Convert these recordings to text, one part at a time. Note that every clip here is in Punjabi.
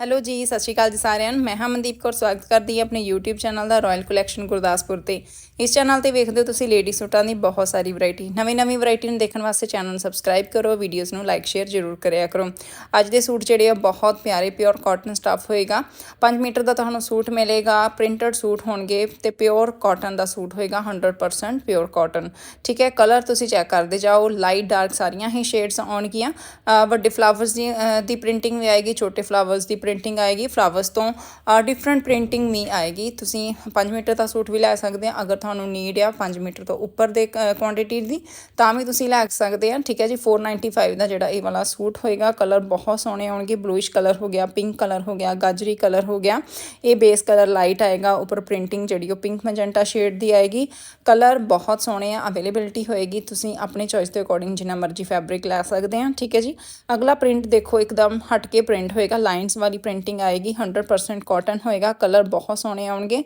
ਹੈਲੋ ਜੀ, ਸਤਿ ਸ਼੍ਰੀ ਅਕਾਲ ਜੀ ਸਾਰਿਆਂ ਨੂੰ। ਮੈਂ ਹਾਂ ਮਨਦੀਪ ਕੌਰ, ਸਵਾਗਤ ਕਰਦੀ ਹਾਂ ਆਪਣੇ YouTube ਚੈਨਲ ਦਾ ਰਾਇਲ ਕਲੈਕਸ਼ਨ ਗੁਰਦਾਸਪੁਰ ਤੇ। ਇਸ ਚੈਨਲ ਤੇ ਵੇਖਦੇ ਹੋ ਤੁਸੀਂ ਲੇਡੀ ਸੂਟਾਂ ਦੀ ਬਹੁਤ ਸਾਰੀ ਵੈਰਾਈਟੀ ਨਵੀਂ-ਨਵੀਂ ਵੈਰਾਈਟੀ ਨੂੰ ਦੇਖਣ ਵਾਸਤੇ ਚੈਨਲ ਨੂੰ ਸਬਸਕ੍ਰਾਈਬ ਕਰੋ ਵੀਡੀਓਜ਼ ਨੂੰ ਲਾਈਕ ਸ਼ੇਅਰ ਜ਼ਰੂਰ ਕਰਿਆ ਕਰੋ। ਅੱਜ ਦੇ ਸੂਟ ਜਿਹੜੇ ਆ, ਬਹੁਤ ਪਿਆਰੇ ਪਿਓਰ ਕਾਟਨ ਸਟੱਫ ਹੋਏਗਾ। 5 ਮੀਟਰ ਦਾ ਤੁਹਾਨੂੰ ਸੂਟ ਮਿਲੇਗਾ ਪ੍ਰਿੰਟਡ ਸੂਟ ਹੋਣਗੇ ਤੇ ਪਿਓਰ ਕਾਟਨ ਦਾ ਸੂਟ ਹੋਏਗਾ 100% ਪਿਓਰ ਕਾਟਨ ਠੀਕ ਹੈ ਕਲਰ ਤੁਸੀਂ ਚੈੱਕ ਕਰਦੇ ਜਾਓ। ਲਾਈਟ ਡਾਰਕ ਸਾਰੀਆਂ ਹੀ ਸ਼ੇਡਸ ਆਉਣਗੀਆਂ। ਵੱਡੇ ਫਲਾਵਰਸ ਦੀ ਪ੍ਰਿੰਟਿੰਗ ਵੀ ਆਏਗੀ, ਛੋਟੇ ਫਲਾਵਰਸ ਦੀ ਪ੍ਰਿੰਟਿੰਗ ਆਏਗੀ ਫਲਾਵਰਸ ਤੋਂ ਡਿਫਰੈਂਟ ਪ੍ਰਿੰਟਿੰਗ ਵੀ ਆਏਗੀ। ਤੁਸੀਂ 5 ਮੀਟਰ ਦਾ ਸੂਟ ਵੀ ਲੈ ਸਕਦੇ ਆ, ਅਗਰ ਤੁਹਾਨੂੰ ਨੀਡ ਆ 5 ਮੀਟਰ ਤੋਂ ਉੱਪਰ ਦੇ ਕੁਆਂਟੀਟੀ ਦੀ, ਤਾਂ ਵੀ ਤੁਸੀਂ ਲੈ ਸਕਦੇ ਆ। ਠੀਕ ਹੈ ਜੀ 495 ਦਾ ਜਿਹੜਾ ਇਹ ਵਾਲਾ ਸੂਟ ਹੋਏਗਾ ਕਲਰ ਬਹੁਤ ਸੋਹਣੇ ਆਉਣਗੇ। ਬਲੂਇਸ਼ ਕਲਰ ਹੋ ਗਿਆ ਪਿੰਕ ਕਲਰ ਹੋ ਗਿਆ, ਗਾਜਰੀ ਕਲਰ ਹੋ ਗਿਆ। ਇਹ ਬੇਸ ਕਲਰ ਲਾਈਟ ਆਏਗਾ, ਉੱਪਰ ਪ੍ਰਿੰਟਿੰਗ ਜਿਹੜੀ ਉਹ ਪਿੰਕ ਮੈਜੈਂਟਾ ਸ਼ੇਡ ਦੀ ਆਏਗੀ। ਕਲਰ ਬਹੁਤ ਸੋਹਣੇ ਆ ਅਵੇਲੇਬਿਲਟੀ ਹੋਏਗੀ, ਤੁਸੀਂ ਆਪਣੇ ਚੋਇਸ ਦੇ ਅਕੋਰਡਿੰਗ ਜਿੰਨਾ ਮਰਜ਼ੀ ਫੈਬਰਿਕ ਲੈ ਸਕਦੇ ਆ। ਠੀਕ ਹੈ ਜੀ, ਅਗਲਾ ਪ੍ਰਿੰਟ ਦੇਖੋ, ਇੱਕਦਮ ਹਟ ਕੇ ਪ੍ਰਿੰਟ ਹੋਏਗਾ ਲਾਈਨਸ ਵਾਲੀ ਪ੍ਰਿੰਟਿੰਗ ਆਏਗੀ 100% ਕਾਟਨ ਹੋਏਗਾ ਕਲਰ ਬਹੁਤ ਸੋਹਣੇ ਆਉਣਗੇ।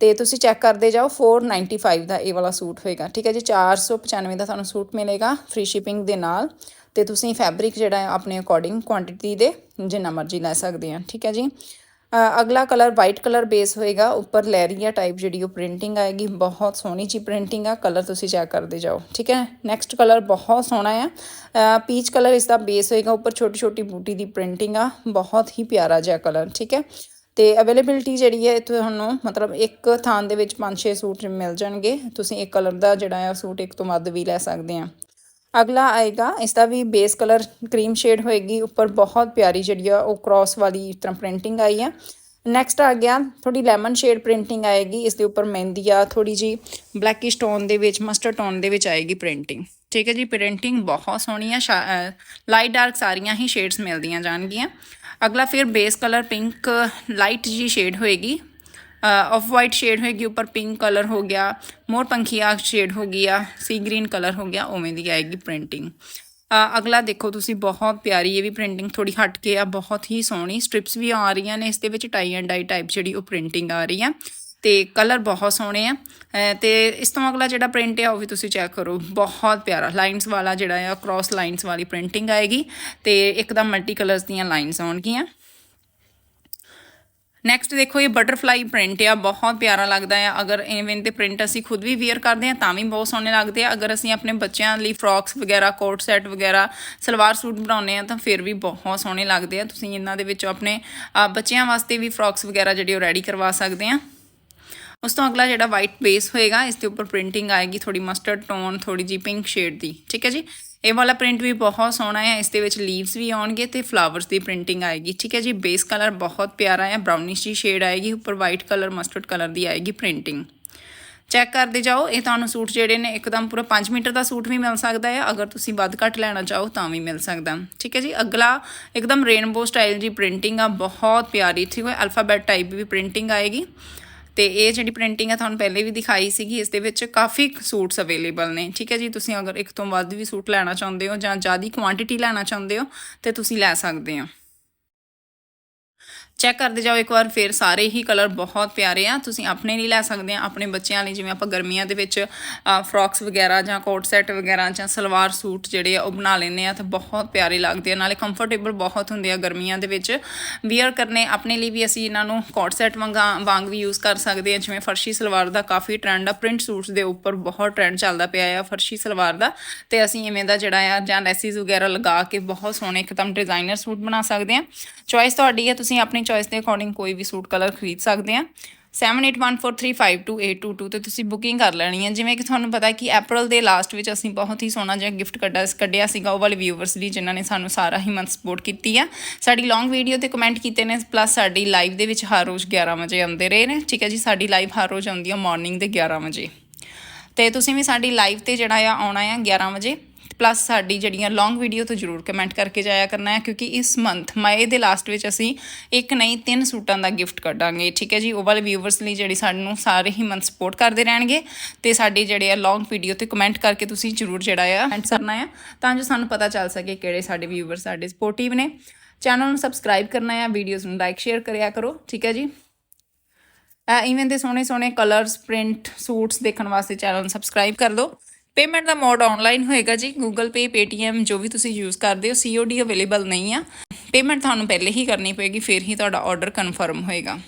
ਤੇ ਤੁਸੀਂ ਚੈੱਕ ਕਰਦੇ ਜਾਓ 495 ਦਾ ਇਹ ਵਾਲਾ ਸੂਟ ਹੋਏਗਾ, ਠੀਕ ਹੈ ਜੀ? 495 ਦਾ ਤੁਹਾਨੂੰ ਸੂਟ ਮਿਲੇਗਾ ਫ੍ਰੀ ਸ਼ਿਪਿੰਗ ਦੇ ਨਾਲ। ਤੇ ਤੁਸੀਂ ਫੈਬਰਿਕ ਜਿਹੜਾ ਹੈ, ਆਪਣੇ ਅਕੋਰਡਿੰਗ ਕੁਆਂਟੀਟੀ ਦੇ, ਜਿੰਨਾ ਮਰਜ਼ੀ ਲੈ ਸਕਦੇ ਆ ਠੀਕ ਹੈ ਜੀ? ਅਗਲਾ ਕਲਰ ਵਾਈਟ ਕਲਰ ਬੇਸ ਹੋਏਗਾ, ਉੱਪਰ ਲੈਰੀਆ ਟਾਈਪ ਜਿਹੜੀ ਉਹ ਪ੍ਰਿੰਟਿੰਗ ਆਏਗੀ, ਬਹੁਤ ਸੋਹਣੀ ਜੀ ਪ੍ਰਿੰਟਿੰਗ ਆ ਕਲਰ ਤੁਸੀਂ ਚੈੱਕ ਕਰਦੇ ਜਾਓ, ਠੀਕ ਹੈ? ਨੈਕਸਟ ਕਲਰ ਬਹੁਤ ਸੋਹਣਾ ਆ। ਪੀਚ ਕਲਰ ਇਸ ਦਾ ਬੇਸ ਹੋਏਗਾ, ਉੱਪਰ ਛੋਟੀ ਛੋਟੀ ਬੂਟੀ ਦੀ ਪ੍ਰਿੰਟਿੰਗ ਆ, ਬਹੁਤ ਹੀ ਪਿਆਰਾ ਜਿਹਾ ਕਲਰ ਠੀਕ ਹੈ? ਤੇ ਅਵੇਲੇਬਿਲਟੀ ਜਿਹੜੀ ਹੈ, ਤੁਹਾਨੂੰ ਮਤਲਬ ਇੱਕ ਥਾਂ ਦੇ ਵਿੱਚ 5-6 ਸੂਟ ਮਿਲ ਜਾਣਗੇ, ਤੁਸੀਂ ਇੱਕ ਕਲਰ ਦਾ ਜਿਹੜਾ ਆ ਸੂਟ ਇੱਕ ਤੋਂ ਵੱਧ ਵੀ ਲੈ ਸਕਦੇ ਆ। ਅਗਲਾ ਆਏਗਾ, ਇਸ ਦਾ ਵੀ ਬੇਸ ਕਲਰ ਕਰੀਮ ਸ਼ੇਡ ਹੋਏਗੀ, ਉੱਪਰ ਬਹੁਤ ਪਿਆਰੀ ਜਿਹੜੀ ਆ ਉਹ ਕ੍ਰਾਸ ਵਾਲੀ ਇਸ ਤਰ੍ਹਾਂ ਪ੍ਰਿੰਟਿੰਗ ਆਈ ਆ। ਨੈਕਸਟ ਆ ਗਿਆ ਥੋੜੀ ਲੈਮਨ ਸ਼ੇਡ ਪ੍ਰਿੰਟਿੰਗ ਆਏਗੀ, ਇਸ ਦੇ ਉੱਪਰ ਮਹਿੰਦੀ ਆ ਥੋੜੀ ਜੀ ਬਲੈਕਿਸ਼ ਟੋਨ ਦੇ ਵਿੱਚ ਮਸਟਰਡ ਟੋਨ ਦੇ ਵਿੱਚ ਆਏਗੀ ਪ੍ਰਿੰਟਿੰਗ ਠੀਕ ਹੈ ਜੀ ਪ੍ਰਿੰਟਿੰਗ ਬਹੁਤ ਸੋਹਣੀ ਆ ਲਾਈਟ ਡਾਰਕ ਸਾਰੀਆਂ ਹੀ ਸ਼ੇਡਸ ਮਿਲਦੀਆਂ ਜਾਣਗੀਆਂ। ਅਗਲਾ ਫਿਰ ਬੇਸ ਕਲਰ ਪਿੰਕ ਲਾਈਟ ਜੀ ਸ਼ੇਡ ਹੋਏਗੀ। ਆਫ ਵਾਈਟ ਸ਼ੇਡ ਹੋਏਗੀ, ਉੱਪਰ ਪਿੰਕ ਕਲਰ ਹੋ ਗਿਆ ਮੋਰ ਪੰਖੀਆ ਸ਼ੇਡ ਹੋ ਗਿਆ ਸੀ ਗ੍ਰੀਨ ਕਲਰ ਹੋ ਗਿਆ, ਉਵੇਂ ਦੀ ਆਏਗੀ ਪ੍ਰਿੰਟਿੰਗ ਅਗਲਾ ਦੇਖੋ ਤੁਸੀਂ, ਬਹੁਤ ਪਿਆਰੀ ਇਹ ਵੀ ਪ੍ਰਿੰਟਿੰਗ ਥੋੜੀ ਹਟ ਕੇ ਆ, ਬਹੁਤ ਹੀ ਸੋਹਣੀ ਸਟ੍ਰਿਪਸ ਵੀ ਆ ਰਹੀਆਂ ਨੇ, ਇਸ ਦੇ ਵਿੱਚ ਟਾਈ ਐਂਡ ਡਾਈ ਟਾਈਪ ਜਿਹੜੀ ਉਹ ਪ੍ਰਿੰਟਿੰਗ ਆ ਰਹੀ ਆ, ਤੇ ਕਲਰ ਬਹੁਤ ਸੋਹਣੇ ਆ, ਅਹ, ਤੇ ਇਸ ਤੋਂ ਅਗਲਾ ਜਿਹੜਾ ਪ੍ਰਿੰਟ ਆ, ਉਹ ਵੀ ਤੁਸੀਂ ਚੈੱਕ ਕਰੋ, ਬਹੁਤ ਪਿਆਰਾ ਲਾਈਨਸ ਵਾਲਾ ਜਿਹੜਾ ਆ ਕ੍ਰਾਸ ਲਾਈਨਸ ਵਾਲੀ ਪ੍ਰਿੰਟਿੰਗ ਆਏਗੀ, ਤੇ ਇੱਕਦਮ ਮਲਟੀ ਕਲਰਸ ਦੀਆਂ ਲਾਈਨਸ ਆਉਣਗੀਆਂ। ਨੈਕਸਟ ਦੇਖੋ, ਇਹ ਬਟਰਫਲਾਈ ਪ੍ਰਿੰਟ ਆ, ਬਹੁਤ ਪਿਆਰਾ ਲੱਗਦਾ ਆ। ਅਗਰ ਇਵੇਂ ਦੇ ਪ੍ਰਿੰਟ ਅਸੀਂ ਖੁਦ ਵੀ ਵੇਅਰ ਕਰਦੇ ਆ, ਤਾਂ ਵੀ ਬਹੁਤ ਸੋਹਣੇ ਲੱਗਦੇ ਆ। ਅਗਰ ਅਸੀਂ ਆਪਣੇ ਬੱਚਿਆਂ ਲਈ ਫਰੌਕਸ ਵਗੈਰਾ ਕੋਟ ਸੈਟ ਵਗੈਰਾ, ਸਲਵਾਰ ਸੂਟ ਬਣਾਉਂਦੇ ਆ, ਤਾਂ ਫਿਰ ਵੀ ਬਹੁਤ ਸੋਹਣੇ ਲੱਗਦੇ ਆ। ਤੁਸੀਂ ਇਹਨਾਂ ਦੇ ਵਿੱਚੋਂ ਆਪਣੇ ਬੱਚਿਆਂ ਵਾਸਤੇ ਵੀ ਫਰੌਕਸ ਵਗੈਰਾ ਜਿਹੜੀ ਉਹ ਰੈਡੀ ਕਰਵਾ ਸਕਦੇ ਆ। ਉਸ ਤੋਂ ਅਗਲਾ ਜਿਹੜਾ ਵਾਈਟ ਬੇਸ ਹੋਏਗਾ, ਇਸ ਦੇ ਉੱਪਰ ਪ੍ਰਿੰਟਿੰਗ ਆਏਗੀ ਥੋੜੀ ਮਸਟਰਡ ਟੋਨ ਥੋੜੀ ਜੀ ਪਿੰਕ ਸ਼ੇਡ ਦੀ। ਠੀਕ ਹੈ ਜੀ? ਇਹ ਵਾਲਾ ਪ੍ਰਿੰਟ ਵੀ ਬਹੁਤ ਸੋਹਣਾ ਹੈ, ਇਸ ਦੇ ਵਿੱਚ ਲੀਵਸ ਵੀ ਆਉਣਗੇ ਤੇ ਫਲਾਵਰਸ ਦੀ ਪ੍ਰਿੰਟਿੰਗ ਆਏਗੀ। ਠੀਕ ਹੈ ਜੀ ਬੇਸ ਕਲਰ ਬਹੁਤ ਪਿਆਰਾ ਹੈ ਬ੍ਰਾਊਨਿਸ਼ ਜੀ ਸ਼ੇਡ ਆਏਗੀ, ਉੱਪਰ ਵਾਈਟ ਕਲਰ ਮਸਟਰਡ ਕਲਰ ਦੀ ਆਏਗੀ ਪ੍ਰਿੰਟਿੰਗ ਚੈੱਕ ਕਰਦੇ ਜਾਓ, ਇਹ ਤੁਹਾਨੂੰ ਸੂਟ ਜਿਹੜੇ ਨੇ, ਇੱਕਦਮ ਪੂਰਾ 5 ਮੀਟਰ ਦਾ ਸੂਟ ਵੀ ਮਿਲ ਸਕਦਾ ਹੈ, ਅਗਰ ਤੁਸੀਂ ਵੱਧ ਘੱਟ ਲੈਣਾ ਚਾਹੋ ਤਾਂ ਵੀ ਮਿਲ ਸਕਦਾ। ਠੀਕ ਹੈ ਜੀ, ਅਗਲਾ ਇੱਕਦਮ ਰੇਨਬੋ ਸਟਾਈਲ ਜੀ ਪ੍ਰਿੰਟਿੰਗ ਆ, ਬਹੁਤ ਪਿਆਰੀ, ਠੀਕ ਹੈ ਅਲਫਾਬੈਟ ਟਾਈਪ ਵੀ ਪ੍ਰਿੰਟਿੰਗ ਆਏਗੀ। ਤੇ ਇਹ ਜਿਹੜੀ ਪ੍ਰਿੰਟਿੰਗ ਆ ਤੁਹਾਨੂੰ ਪਹਿਲੇ ਵੀ ਦਿਖਾਈ ਸੀਗੀ, ਇਸ ਦੇ ਵਿੱਚ ਕਾਫੀ ਸੂਟਸ ਅਵੇਲੇਬਲ ਨੇ। ਠੀਕ ਹੈ ਜੀ, ਤੁਸੀਂ ਅਗਰ ਇੱਕ ਤੋਂ ਵੱਧ ਵੀ ਸੂਟ ਲੈਣਾ ਚਾਹੁੰਦੇ ਹੋ ਜਾਂ ਜ਼ਿਆਦਾ ਕੁਆਂਟੀਟੀ ਲੈਣਾ ਚਾਹੁੰਦੇ ਹੋ, ਤੇ ਤੁਸੀਂ ਲੈ ਸਕਦੇ ਹੋ। ਚੈੱਕ ਕਰਦੇ ਜਾਓ ਇੱਕ ਵਾਰ, ਫਿਰ ਸਾਰੇ ਹੀ ਕਲਰ ਬਹੁਤ ਪਿਆਰੇ ਆ। ਤੁਸੀਂ ਆਪਣੇ ਲਈ ਲੈ ਸਕਦੇ ਆ, ਆਪਣੇ ਬੱਚਿਆਂ ਲਈ, ਜਿਵੇਂ ਆਪਾਂ ਗਰਮੀਆਂ ਦੇ ਵਿੱਚ ਫਰੌਕਸ ਵਗੈਰਾ ਜਾਂ ਕੋਟ ਸੈਟ ਵਗੈਰਾ ਜਾਂ ਸਲਵਾਰ ਸੂਟ ਜਿਹੜੇ ਆ, ਉਹ ਬਣਾ ਲੈਂਦੇ ਆ ਤਾਂ ਬਹੁਤ ਪਿਆਰੇ ਲੱਗਦੇ ਆ। ਨਾਲੇ ਕੰਫਰਟੇਬਲ ਬਹੁਤ ਹੁੰਦੇ ਆ ਗਰਮੀਆਂ ਦੇ ਵਿੱਚ। ਵੀਅਰ ਕਰਨੇ, ਆਪਣੇ ਲਈ ਵੀ ਅਸੀਂ ਇਹਨਾਂ ਨੂੰ ਕੋਟ ਸੈਟ ਵਾਂਗਾ, ਵਾਂਗ ਵੀ ਯੂਜ਼ ਕਰ ਸਕਦੇ ਆ। ਜਿਵੇਂ ਫਰਸ਼ੀ ਸਲਵਾਰ ਦਾ ਕਾਫੀ ਟ੍ਰੈਂਡ ਆ। ਪ੍ਰਿੰਟ ਸੂਟਸ ਦੇ ਉੱਪਰ ਬਹੁਤ ਟ੍ਰੈਂਡ ਚੱਲਦਾ ਪਿਆ ਆ ਫਰਸ਼ੀ ਸਲਵਾਰ ਦਾ। ਤੇ ਅਸੀਂ ਇਵੇਂ ਦਾ ਜਿਹੜਾ ਆ, ਜਾਂ ਲੈਸਿਸ ਵਗੈਰਾ ਲਗਾ ਕੇ ਬਹੁਤ ਸੋਹਣੇ ਇੱਕਦਮ ਡਿਜ਼ਾਈਨਰ ਸੂਟ ਬਣਾ ਸਕਦੇ ਆ। ਚੋਇਸ ਤੁਹਾਡੀ ਹੈ ਤੁਸੀਂ ਆਪਣੀ ਚੋਇਸ ਦੇ ਅਕੋਰਡਿੰਗ ਕੋਈ ਵੀ ਸੂਟ ਕਲਰ ਖਰੀਦ ਸਕਦੇ ਆ। 7814352822 ਤੇ ਤੁਸੀਂ ਬੁਕਿੰਗ ਕਰ ਲੈਣੀ ਹੈ ਜਿਵੇਂ ਕਿ ਤੁਹਾਨੂੰ ਪਤਾ ਕਿ April ਦੇ ਲਾਸਟ ਵਿੱਚ ਅਸੀਂ ਬਹੁਤ ਹੀ ਸੋਹਣਾ ਜਿਹਾ ਗਿਫਟ ਕੱਢਿਆ ਕੱਢਿਆ ਸੀਗਾ ਉਹ ਵਾਲੇ ਵਿਊਵਰਸ ਲਈ ਜਿਨ੍ਹਾਂ ਨੇ ਸਾਨੂੰ ਸਾਰਾ ਹੀ ਮੰਥ ਸਪੋਰਟ ਕੀਤੀ ਆ। ਸਾਡੀ ਲੌਂਗ ਵੀਡੀਓ ਤੇ ਕਮੈਂਟ ਕੀਤੇ ਨੇ ਪਲੱਸ ਸਾਡੀ ਲਾਈਵ ਦੇ ਵਿੱਚ ਹਰ ਰੋਜ਼ 11 ਵਜੇ ਆਉਂਦੇ ਰਹੇ ਨੇ। ਠੀਕ ਹੈ ਜੀ, ਸਾਡੀ ਲਾਈਵ ਹਰ ਰੋਜ਼ ਆਉਂਦੀ ਆ ਮਾਰਨਿੰਗ ਦੇ 11 ਵਜੇ। ਤੇ ਤੁਸੀਂ ਵੀ ਸਾਡੀ ਲਾਈਵ ਤੇ ਜਿਹੜਾ ਆ ਆਉਣਾ ਆ 11 ਵਜੇ। ਪਲੱਸ ਸਾਡੀ ਜਿਹੜੀਆਂ ਲੌਂਗ ਵੀਡੀਓ ਤੋਂ ਜਰੂਰ ਕਮੈਂਟ ਕਰਕੇ ਜਾਇਆ ਕਰਨਾ ਹੈ, ਕਿਉਂਕਿ ਇਸ ਮੰਥ ਮਈ ਦੇ ਲਾਸਟ ਵਿੱਚ ਅਸੀਂ ਇੱਕ ਨਹੀਂ, ਤਿੰਨ ਸੂਟਾਂ ਦਾ ਗਿਫਟ ਕੱਢਾਂਗੇ, ਠੀਕ ਹੈ ਜੀ? ਉਹ ਵਾਲੇ ਵਿਊਵਰਸ ਲਈ ਜਿਹੜੀ ਸਾਨੂੰ ਸਾਰੇ ਹੀ ਮੰਥ ਸਪੋਰਟ ਕਰਦੇ ਰਹਿਣਗੇ ਤੇ ਸਾਡੇ ਜਿਹੜੇ ਆ ਲੌਂਗ ਵੀਡੀਓ ਤੇ ਕਮੈਂਟ ਕਰਕੇ ਤੁਸੀਂ ਜਰੂਰ ਜਿਹੜਾ ਆ ਕਮੈਂਟ ਕਰਨਾ ਆ, ਤਾਂ ਜੋ ਸਾਨੂੰ ਪਤਾ ਚੱਲ ਸਕੇ ਕਿਹੜੇ ਸਾਡੇ ਵਿਊਵਰ ਸਾਡੇ ਸਪੋਰਟਿਵ ਨੇ। ਚੈਨਲ ਨੂੰ ਸਬਸਕ੍ਰਾਈਬ ਕਰਨਾ ਆ ਵੀਡੀਓਜ਼ ਨੂੰ ਲਾਈਕ ਸ਼ੇਅਰ ਕਰਿਆ ਕਰੋ, ਠੀਕ ਹੈ ਜੀ? ਇਵੇਂ ਦੇ ਸੋਹਣੇ ਸੋਹਣੇ ਕਲਰਸ ਪ੍ਰਿੰਟ ਸੂਟਸ ਦੇਖਣ ਵਾਸਤੇ ਚੈਨਲ ਨੂੰ ਸਬਸਕ੍ਰਾਈਬ ਕਰ ਦਿਓ। ਪੇਮੈਂਟ ਦਾ ਮੋਡ ਆਨਲਾਈਨ ਹੋਏਗਾ ਜੀ, Google Pay, Paytm, ਜੋ ਵੀ ਤੁਸੀਂ ਯੂਜ਼ ਕਰਦੇ ਹੋ COD ਅਵੇਲੇਬਲ ਨਹੀਂ ਆ। ਪੇਮੈਂਟ ਤੁਹਾਨੂੰ ਪਹਿਲੇ ਹੀ ਕਰਨੀ ਪਏਗੀ, ਫਿਰ ਹੀ ਤੁਹਾਡਾ ਆਰਡਰ ਕਨਫਰਮ ਹੋਏਗਾ।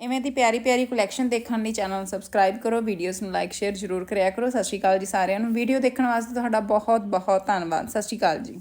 ਇਵੇਂ ਦੀ ਪਿਆਰੀ ਪਿਆਰੀ ਕਲੈਕਸ਼ਨ ਦੇਖਣ ਲਈ ਚੈਨਲ ਨੂੰ ਸਬਸਕ੍ਰਾਈਬ ਕਰੋ ਵੀਡੀਓਜ਼ ਨੂੰ ਲਾਈਕ ਸ਼ੇਅਰ ਜ਼ਰੂਰ ਕਰਿਆ ਕਰੋ। ਸਤਿ ਸ਼੍ਰੀ ਅਕਾਲ ਜੀ ਸਾਰਿਆਂ ਨੂੰ। ਵੀਡੀਓ ਦੇਖਣ ਵਾਸਤੇ ਤੁਹਾਡਾ ਬਹੁਤ ਬਹੁਤ ਧੰਨਵਾਦ। ਸਤਿ ਸ਼੍ਰੀ ਅਕਾਲ ਜੀ।